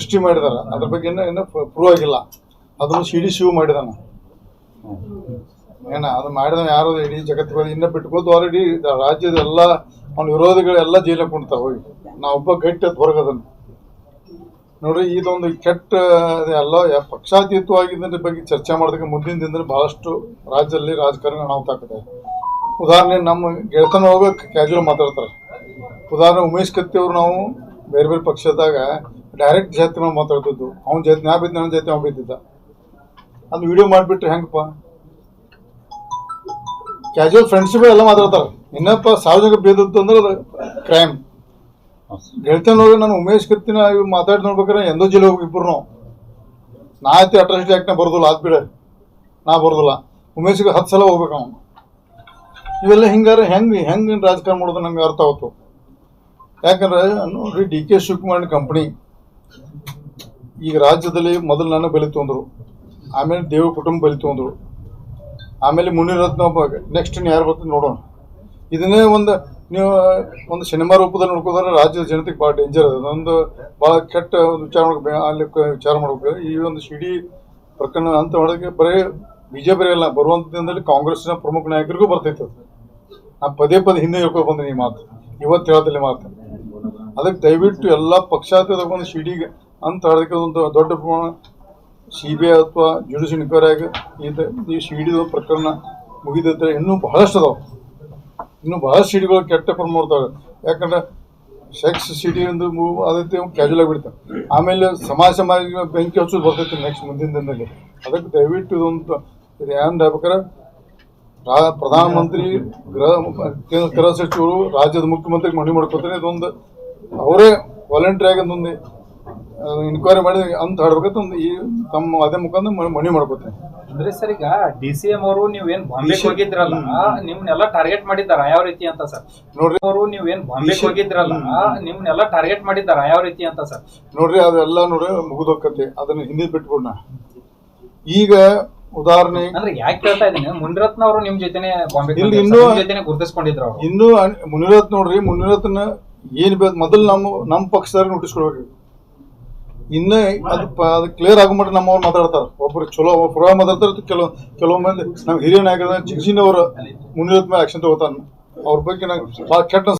ಸೃಷ್ಟಿ ಮಾಡಿದಾರ ಅದ್ರ ಬಗ್ಗೆ ಇನ್ನೂ ಪ್ರೂವ್ ಆಗಿಲ್ಲ. ಅದನ್ನು ಸಿ ಡಿ ಶಿವ್ ಮಾಡಿದಾನ. ಏನ, ಅದು ಮಾಡಿದ ಯಾರು? ಇಡೀ ಜಗತ್ತಿಗೆ ಇನ್ನೂ ಬಿಟ್ಕೋದು ಆಲ್ರೆಡಿ ರಾಜ್ಯದ ಎಲ್ಲ ಅವನ ವಿರೋಧಿಗಳೆಲ್ಲ ಜೈಲಿಗೆ ಕುಣ್ತಾವ ಹೋಗಿ. ನಾ ಒಬ್ಬ ಗಟ್ಟಿ ಹೊರಗದನ್ನು ಹೊರಗದನು ನೋಡ್ರಿ, ಇದೊಂದು ಕೆಟ್ಟ ಎಲ್ಲ ಪಕ್ಷಾತೀತವಾಗಿದ್ದ ಬಗ್ಗೆ ಚರ್ಚೆ ಮಾಡೋದಕ್ಕೆ ಮುಂದಿನ ದಿನದಲ್ಲಿ ಬಹಳಷ್ಟು ರಾಜ್ಯದಲ್ಲಿ ರಾಜಕಾರಣ ಅನಾಹುತ ಉದಾಹರಣೆ, ನಮ್ಮ ಗೆಳೆತನ ಹೋಗ ಕ್ಯಾಜುವಲ್ ಮಾತಾಡ್ತಾರೆ. ಉದಾಹರಣೆ ಉಮೇಶ್ ಕತ್ತಿ ಅವ್ರು ನಾವು ಬೇರೆ ಬೇರೆ ಪಕ್ಷದಾಗ ಡೈರೆಕ್ಟ್ ಜಾತಿ ನಾವು ಮಾತಾಡ್ತಿದ್ದು. ಅವ್ನ ಜಾತಿ ನಾ ಬಿದ್ದ ನನ್ನ ಜಾತಿ ಅವ್ನು ಬಿದ್ದಿದ್ದ. ಅದು ವಿಡಿಯೋ ಮಾಡಿಬಿಟ್ರೆ ಹೆಂಗಪ್ಪ? ಕ್ಯಾಶುವಲ್ ಫ್ರೆಂಡ್ಶಿಪ್ ಎಲ್ಲ ಮಾತಾಡ್ತಾರೆ. ಇನ್ನಪ್ಪ ಸಾರ್ವಜನಿಕ ಬೇದದ್ದು ಅಂದ್ರೆ ಅದು ಕ್ರೈಮ್ ಗೆಳತನ ಹೋಗಿ ನಾನು ಉಮೇಶ್ ಕತ್ತಿನ ಮಾತಾಡಿ ನೋಡ್ಬೇಕಾದ್ರೆ ಎಂದೋ ಜಿಲ್ಲೆ ಹೋಗಿ ಇಬ್ಬರು ನಾ ಐತಿ ಅಟ್ರಾಸಿಟಿ ಆಕ್ಟ್ನ ಬರೋದಿಲ್ಲ ಅದು ಬಿಡ. ನಾ ಬರೋದಿಲ್ಲ. ಉಮೇಶ್ಗೆ ಹತ್ತು ಸಲ ಹೋಗ್ಬೇಕು ಅವನು. ಇವೆಲ್ಲ ಹಿಂಗಾರೆ ಹೆಂಗೆ ಹೆಂಗೆ ರಾಜಕಾರಣ ಮಾಡೋದು ನಂಗೆ ಅರ್ಥ ಆಯ್ತು ಯಾಕಂದ್ರೆ, ನೋಡ್ರಿ ಡಿ ಕೆ ಶಿವಕುಮಾರ್ ಕಂಪ್ನಿ ಈಗ ರಾಜ್ಯದಲ್ಲಿ ಮೊದಲು ನಾನು ಬಲಿ ತೊಂದರು. ಆಮೇಲೆ ದೇವ ಕುಟುಂಬ ಬಲಿ ತೊಂದರು. ಆಮೇಲೆ ಮುನಿರತ್ನ ನೆಕ್ಸ್ಟ್ ಯಾರು ಬರ್ತದೆ ನೋಡೋಣ. ಇದನ್ನೇ ಒಂದು ನೀವು, ಒಂದು ಸಿನಿಮಾ ರೂಪದಲ್ಲಿ ನೋಡ್ಕೋದ್ರೆ ರಾಜ್ಯದ ಜನತೆಗೆ ಭಾಳ ಡೇಂಜರ್ ಅದ. ಒಂದು ಭಾಳ ಕೆಟ್ಟ ಒಂದು ವಿಚಾರ ಮಾಡ್ಬೇಕು ಅಲ್ಲಿ ವಿಚಾರ ಮಾಡ್ಬೇಕು. ಈ ಒಂದು ಸಿಡಿ ಪ್ರಕರಣ ಅಂತ ಮಾಡೋದಕ್ಕೆ ಬರೀ ಬಿಜೆಪಿ ಅಲ್ಲ ಬರುವಂಥ ದಿನದಲ್ಲಿ ಕಾಂಗ್ರೆಸ್ನ ಪ್ರಮುಖ ನಾಯಕರಿಗೂ ಬರ್ತೈತೆ ನಾ ಪದೇ ಪದೇ ಹಿಂದೆ ಹೇಳ್ಕೊಂಡು ಬಂದೆ ಈ ಮಾತು. ಇವತ್ತು ಹೇಳೋದಲ್ಲಿ ಮಾತು. ಅದಕ್ಕೆ ದಯವಿಟ್ಟು ಎಲ್ಲ ಪಕ್ಷಾತೀತ ಒಂದು ಸಿಡಿಗೆ ಅಂತ ಹೇಳೋದಕ್ಕೆ ಒಂದು ದೊಡ್ಡ ಪ್ರಮಾಣ. ಸಿ ಬಿ ಐ ಅಥವಾ ಜುಡಿಷಿಯಲ್ ಇನ್ಕ್ವೈರಿ ಆಗಿ ಈ ಸಿಡಿ ಪ್ರಕರಣ ಮುಗಿದಿದ್ರೆ ಇನ್ನೂ ಬಹಳಷ್ಟು ಅದಾವೆ. ಇನ್ನೂ ಬಹಳಷ್ಟು ಸಿಡಿಗಳು ಕೆಟ್ಟ ಪ್ರಮಾಣ ಮಾಡ್ತಾವೆ ಯಾಕಂದ್ರೆ ಸೆಕ್ಸ್ ಸಿಡಿ ಒಂದು ಅದೈತೆ ಕ್ಯಾಜುವಲ್ ಆಗಿ ಬಿಡ್ತಾವೆ ಆಮೇಲೆ ಸಮಾಜ ಸಮಾಜ ಬೆಂಕಿ ಹಚ್ಚೋದು ಬರ್ತೈತಿ ನೆಕ್ಸ್ಟ್ ಮುಂದಿನ ದಿನದಲ್ಲಿ. ಅದಕ್ಕೆ ದಯವಿಟ್ಟು ಇದೊಂದು ಇದು ಏನು ಹೇಳ್ಬೇಕಾರೆ ರಾ, ಪ್ರಧಾನಮಂತ್ರಿ, ಗೃಹ, ಕೇಂದ್ರ, ಗೃಹ ಸಚಿವರು, ರಾಜ್ಯದ ಮುಖ್ಯಮಂತ್ರಿಗೆ ಮನವಿ ಮಾಡ್ಕೊತಾರೆ ಇದೊಂದು ಅವರೇ ವಾಲಂಟ್ರಿ ಆಗಿ ಒಂದು ಇನ್ಕ್ವೈರಿ ಮಾಡಿ ಅಂತ ಒಂದು ಈ ತಮ್ಮ ಅದೇ ಮುಖಾಂತರ ಮನವಿ- ಮಾಡ್ಕೊತೀನಿ. ಅಂದ್ರೆ ಸರ್ ಈಗ ಡಿ ಸಿ ಎಂ ಅವರು ನೀವೇನ್ ಬಾಂಬೆ ಹೋಗಿದ್ರಲ್ಲ ನಿಮ್ನೆಲ್ಲ ಟಾರ್ಗೆಟ್ ಮಾಡಿದ್ದಾರ? ಯಾವ ರೀತಿ ಅಂತ ಸರ್? ನೋಡ್ರಿ. ಅವರು ನೀವೇನ್ ಬಾಂಬೆ ಹೋಗಿದ್ರಲ್ಲ ನಿಮ್ನೆಲ್ಲ ಟಾರ್ಗೆಟ್ ಮಾಡಿದ್ದಾರ? ಯಾವ ರೀತಿ ಅಂತ ಸರ್? ನೋಡ್ರಿ ಅದೆಲ್ಲ ನೋಡಿ ಮುಗಿದೋಕತಿ ಅದನ್ನ ಹಿಂದೆ ಬಿಟ್ಬಿಡ್ನ ಈಗ ಉದಾಹರಣೆ ಅಂದ್ರೆ ಯಾಕೆ ಹೇಳ್ತಾ ಇದ್ದೀನಿ ಮುನಿರತ್ನ ಅವರು ನಿಮ್ ಜೊತೆನೆ ಬಾಂಬೆ. ಜೊತೆನೆ ಗುರುತಿಸ್ಕೊಂಡಿದ್ರು ಇನ್ನೂ ಮುನಿರತ್ನ ನೋಡ್ರಿ ಮುನಿರತ್ನ ಏನ್ ಬೇಕು ಮೊದಲು ನಮ್ಮ ನಮ್ಮ ಪಕ್ಷದಾಗ ನೋಟಿಸ್ ಕೊಡ್ಬೇಕು. ಇನ್ನ ಅದು ಅದು ಕ್ಲಿಯರ್ ಆಗೋ ಮಟ್ಟ ನಮ್ಮವ್ರು ಮಾತಾಡ್ತಾರೆ. ಒಬ್ರು ಚಲೋ ಪುರ ಮಾತಾಡ್ತಾರೆ ಕೆಲವು ಕೆಲವು ಮಂದಿ ನಮ್ಮ ಹಿರಿಯ ನಾಯಕರ ಜಿಗ್ಜಿನವರು ಮೇಲೆ ಆಕ್ಷನ್ ತಗೋತಾನ ಅವ್ರ ಬಗ್ಗೆ ನಂಗೆ ಭಾಳ ಕೆಟ್ಟ